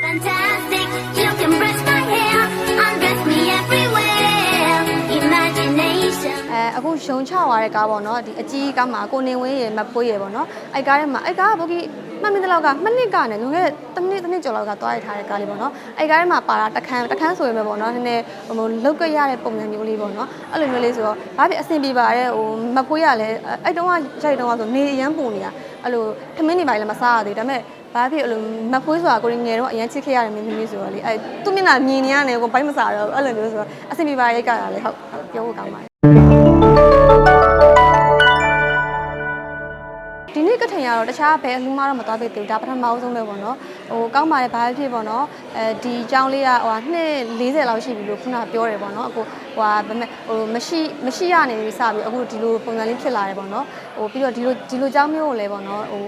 Fantastic, you can brush my hair, undress me everywhere. Imagination. အဲအခုရုံချသွားတဲ့ကားပေါ့နော်ဒီအကြီးကားမှာကိုနေဝင်းရေမပွေးရေပေါ့နော်အဲကားထဲမှာအဲကားကဘို့ကြီးမှတ်မိတဲ့လောက်ကမှနှစ်ကနဲ့လွန်ခဲ့တဲ့တစ်နှစ်တစ်နှစ်ကျော်လောက်ကသွားရထားတဲ့ကားလေးပေါ့နော်အဲကားထဲမှာပါတာတခန်းတခန်းဆိုရင်ပဲပေါ့နော်နည်းနည်းဟိုလုတ်ကြရတဲ့ပုံစံမျိုးလေးပေါ့နော်အဲ့လိုမျိုးလေးဆိုတော့ဘာဖြစ်အဆင်ပြေပါတဲ့ဟိုမပွေးရလဲအဲ့တုန်းကရိုက်တုန်းကဆိုနေအရန်ပုံနေတာအဲ့လိုထမင်းနေပါလေမစားရသေးဒါပေမဲ့ ဘာဖြစ်အဲ့လိုမပွေးဆိုတာကိုရင်းငယ်တော့အရန်ချစ်ခဲ့ရတယ်မင်းသမီးဆိုတော့လေအဲသူ့မျက်နှာမြင်နေရတယ်ကိုဘိုင်းမစားတော့အဲ့လိုမျိုးဆိုတော့အဆင်ပြေပါရိုက်ကတာလေဟုတ်ပြောဖို့ကောင်းပါတယ်ဒီနေ့ကထင်ရတော့တခြားဘယ်အလူမှတော့မသွားသေးဘူးဒါပထမအဆုံးပဲပေါ့နော်ဟိုကောင်းပါတယ်ဘာဖြစ်ဖြစ်ပေါ့နော်အဲဒီအကြောင်းလေးကဟိုဟာနှစ်40လောက်ရှိပြီလို့ခုနပြောတယ်ပေါ့နော်အခုဟိုဟာဗမဲ့ဟိုမရှိမရှိရနေပြီစပြီးအခုဒီလိုပုံစံလေးဖြစ်လာတယ်ပေါ့နော်ဟိုပြီးတော့ဒီလိုဒီလိုအကြောင်းမျိုးကိုလည်းပေါ့နော်ဟို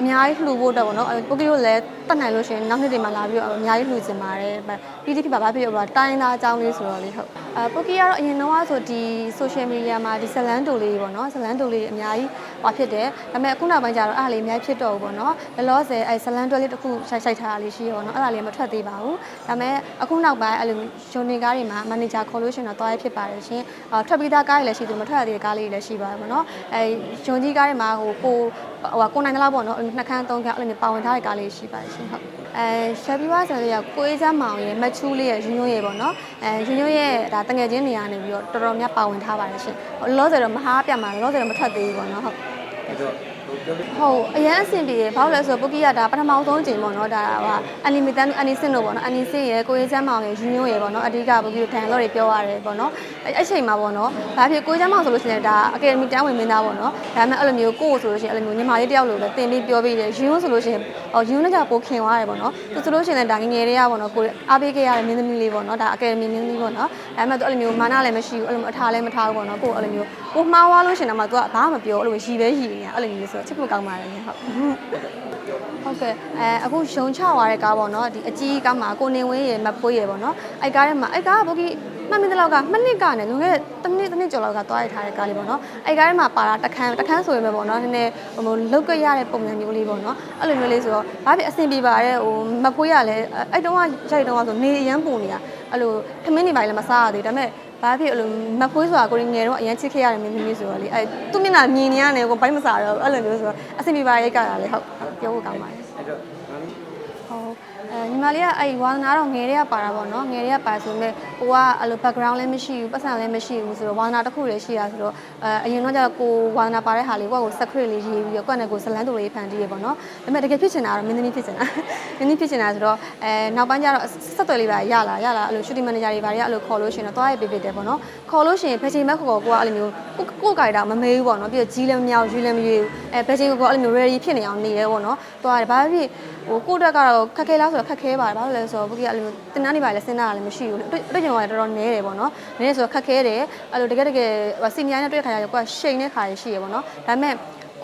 အများကြီးလှူဖို့အတွက်ပေါ့နော်ပုဂ္ဂိုလ်လည်းတတ်နိုင်လို့ရှိရင်နောက်နှစ်တွေမှာလာပြီးတော့အများကြီးလှူချင်ပါတယ်ပြီးတိဖြစ်ပါဘာဖြစ်ဖြစ်ပါတိုင်းသားအကြောင်းလေးဆိုတော့လေဟုတ် အဲပုဂ္ဂိုလ်ကတော့အရင်တော့ဆိုဒီ social media မှာဒီဇလန်တူလေးပေါ့နော်ဇလန်တူလေးအများကြီးဟောဖြစ်တယ်ဒါပေမဲ့အခုနောက်ပိုင်းကျတော့အဲ့ဒါလေးအများကြီးဖြစ်တော့ဘူးပေါ့နော်လောလောဆယ်အဲဇလန်တွဲလေးတစ်ခုရှိုက်ရှိုက်ထားတာလေးရှိရပေါ့နော်အဲ့ဒါလေးမထွက်သေးပါဘူးဒါပေမဲ့အခုနောက်ပိုင်းအဲ့လိုဂျွန်နေကားတွေမှာမန်နေဂျာခေါ်လို့ရှိရင်တော့သွားရဖြစ်ပါတယ်ရှင်အာထွက်ပြီးသားကားတွေလည်းရှိတယ်မထွက်ရသေးတဲ့ကားလေးတွေလည်းရှိပါတယ်ပေါ့နော်အဲဂျွန်ကြီးကားတွေမှာဟိုကိုဟိုကိုနိုင်တဲ့လောက်ပေါ့နော်နှစ်ခန်းသုံးခန်းအဲ့လိုမျိုးပါဝင်ထားတဲ့ကားလေးရှိပါတယ်ရှင်ဟုတ်အဲရှယ်ပီဝါဆယ်လေးကကိုအေးချမ်းမောင်ရဲ့မချူးလေးရဲ့ရွညွန့်ရဲ့ပေါ့နော်အဲရွညွန့်ရဲ့ဒါတငယ်ချင်းနေရာနေပြီးတော့တော်တော်များပါဝင်ထားပါတယ်ရှင်လောလောဆယ်တော့မဟာပြတ်မှာလောလောဆယ်တော့မထွက်သေးဘူးပေါ့နော်ဟုတ်အဲ့တော့ ဟိုပြောပြဟုတ်အရင်အဆင်ပြေရဘာလို့လဲဆိုတော့ပုဂ္ဂိယဒါပထမဆုံးအချိန်ပေါ့နော်ဒါဟာအနီမီတန်အနီစင်တို့ပေါ့နော်အနီစင်ရယ်ကိုရေးချမ်းမောင်ရယ်ယူညွန့်ရယ်ပေါ့နော်အဓိကပုဂ္ဂိယဒန်လော့တွေပြောရတယ်ပေါ့နော်အဲ့အချိန်မှာပေါ့နော်ဘာဖြစ်ကိုရေးချမ်းမောင်ဆိုလို့ရှိရင်ဒါအကယ်ဒမီတန်းဝင်မင်းသားပေါ့နော်ဒါပေမဲ့အဲ့လိုမျိုးကိုဆိုလို့ရှိရင်အဲ့လိုမျိုးညီမလေးတယောက်လိုပဲတင်ပြီးပြောပြီးတယ်ယူညွန့်ဆိုလို့ရှိရင်ဟောယူညွန့်ကပိုခင်သွားတယ်ပေါ့နော်သူဆိုလို့ရှိရင်ဒါငငယ်တွေကပေါ့နော်ကိုအားပေးခဲ့ရတဲ့မင်းသမီးလေးပေါ့နော်ဒါအကယ်ဒမီမင်းသမီးပေါ့နော်ဒါပေမဲ့သူအဲ့လိုမျိုးမာနလည်းမရှိဘူးအဲ့လိုမျိုးအထားလည်းမထားဘူးပေါ့နော်ကိုအဲ့လိုမျိုးကိုမှားသွားလို့ရှိရင်တော့မှသူကဘာမှမပြောအဲ့လိုရီပဲရီနေတာအဲ့လိုမျိုးဆိုချစ်ဖို့ကောင်းပါတယ်ဟုတ်ဟုတ်ကဲ့အဲအခုရုံချသွားတဲ့ကားပေါ့နော်ဒီအကြီးကားမှာကိုနေဝင်းရေမပွေးရေပေါ့နော်အဲကားထဲမှာအဲကားကဘို့ကြီးမှတ်မိတဲ့လောက်ကမှနှစ်ကနဲ့လွန်ခဲ့တဲ့တစ်နှစ်တစ်နှစ်ကျော်လောက်ကသွားရထားတဲ့ကားလေးပေါ့နော်အဲကားထဲမှာပါတာတခန်းတခန်းဆိုရင်ပဲပေါ့နော်နည်းနည်းဟိုလုတ်ကြရတဲ့ပုံစံမျိုးလေးပေါ့နော်အဲ့လိုမျိုးလေးဆိုတော့ဘာဖြစ်အဆင်ပြေပါတဲ့ဟိုမပွေးရလဲအဲ့တုန်းကရိုက်တုန်းကဆိုနေအရန်ပုံနေတာအဲ့လိုထမင်းနေပါလေမစားရသေးဒါပေမဲ့ ဘာဖြစ်အဲ့လိုမဖွေးဆိုတာကိုရင်းငယ်တော့အရင်ချစ်ခဲ့ရတယ်မင်းသမီးဆိုတော့လေအဲသူ့မျက်နှာမြင်နေရတယ်ကိုဘိုင်းမစားတော့အဲ့လိုမျိုးဆိုတော့အဆင်ပြေပါရိုက်ကတာလေဟုတ်ပြောဖို့ကောင်းပါတယ်အဲ့တော့မမီ ဟုတ်အဲညီမလေးကအဲ့ဝါသနာတော့ငယ်တွေကပါတာပေါ့နော်ငယ်တွေကပါဆိုပေမဲ့ကိုကအဲ့လို background လည်းမရှိဘူးပတ်စံလည်းမရှိဘူးဆိုတော့ဝါသနာတစ်ခုလည်းရှိတာဆိုတော့အဲအရင်တော့ကျတော့ကိုဝါသနာပါတဲ့ဟာလေးကိုကကို secret လေးရေးပြီးတော့ကိုကနဲ့ကိုဇလန်းတူလေးဖန်တီးရပေါ့နော်ဒါပေမဲ့တကယ်ဖြစ်ချင်တာကတော့မင်းသမီးဖြစ်ချင်တာမင်းသမီးဖြစ်ချင်တာဆိုတော့အဲနောက်ပိုင်းကျတော့ဆက်သွယ်လေးပါရလာရလာအဲ့လို shooting manager တွေပါတွေကအဲ့လိုခေါ်လို့ရှိရင်တော့တွားရပေးပေးတယ်ပေါ့နော်ခေါ်လို့ရှိရင်ဘယ်ချိန်မှခေါ်ခေါ်ကိုကအဲ့လိုမျိုးကိုကိုကြိုက်တာမမေးဘူးပေါ့နော်ပြီးတော့ကြီးလည်းမမြောက်ယူလည်းမရွေးဘူးအဲဘယ်ချိန်ကိုအဲ့လိုမျိုး ready ဖြစ်နေအောင်နေရဲပေါ့နော်တွားတယ်ဘာဖြစ်ဟိုကိုတက်ကတော့ခက်ခဲလားဆိုတော့ခက်ခဲပါတယ်ဘာလို့လဲဆိုတော့ဘုကြီးကအဲ့လိုတင်တန်းနေပါလေစဉ်းစားတာလည်းမရှိဘူးတွေ့တွေ့ကြုံရတယ်တော်တော်နည်းတယ်ပေါ့နော်နည်းတယ်ဆိုတော့ခက်ခဲတယ်အဲ့လိုတကယ်တကယ်စီနီယာနဲ့တွေ့ခါရတယ်ကိုကရှိန်တဲ့ခါရရှိရပေါ့နော်ဒါပေမဲ့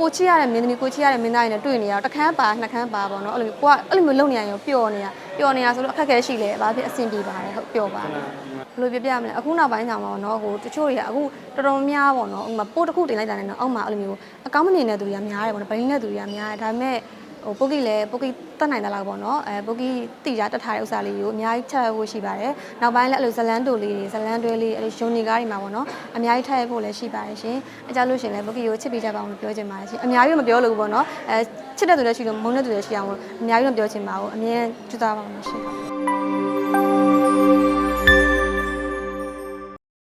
ကိုချီရတဲ့မင်းသမီးကိုချီရတဲ့မင်းသားတွေနဲ့တွေ့နေရတော့တစ်ခန်းပါနှစ်ခန်းပါပေါ့နော်အဲ့လိုကိုကအဲ့လိုမျိုးလုံနေရရင်ပျော်နေရပျော်နေရဆိုတော့အခက်ခဲရှိလေဘာဖြစ်အဆင်ပြေပါတယ်ဟုတ်ပျော်ပါတယ်ဘယ်လိုပြပြမလဲအခုနောက်ပိုင်းကျမှပေါ့နော်ဟိုတချို့တွေကအခုတော်တော်များပေါ့နော်ဥပမာပို့တစ်ခုတင်လိုက်တာနဲ့တော့အောက်မှာအဲ့လိုမျိုးအကောင့်မမြင်တဲ့သူတွေကများတယ်ပေါ့နော်ဗလင်းတဲ့သူတွေကများတယ်ဒါပေမဲ့ ဟိုပုတ်ကိလည်းပုတ်ကိတတ်နိုင်တယ်လားပေါ့နော်အဲပုတ်ကိတိရတတ်ထားတဲ့ဥစ္စာလေးကိုအများကြီးချက်ဖို့ရှိပါတယ်နောက်ပိုင်းလည်းအဲ့လိုဇလန်းတိုလေးတွေဇလန်းတွဲလေးအဲ့လိုရုံနေကားတွေမှာပေါ့နော်အများကြီးထည့်ဖို့လည်းရှိပါတယ်ရှင်အကြလို့ရှင်လည်းပုတ်ကိကိုချစ်ပေးကြပါအောင်လို့ပြောချင်ပါတယ်ရှင်အများကြီးမပြောလို့ပေါ့နော်အဲချစ်တဲ့သူလည်းရှိလို့မုန်းတဲ့သူလည်းရှိအောင်လို့အများကြီးမပြောချင်ပါဘူးအမြဲကြိုးစားပါအောင်ရှင်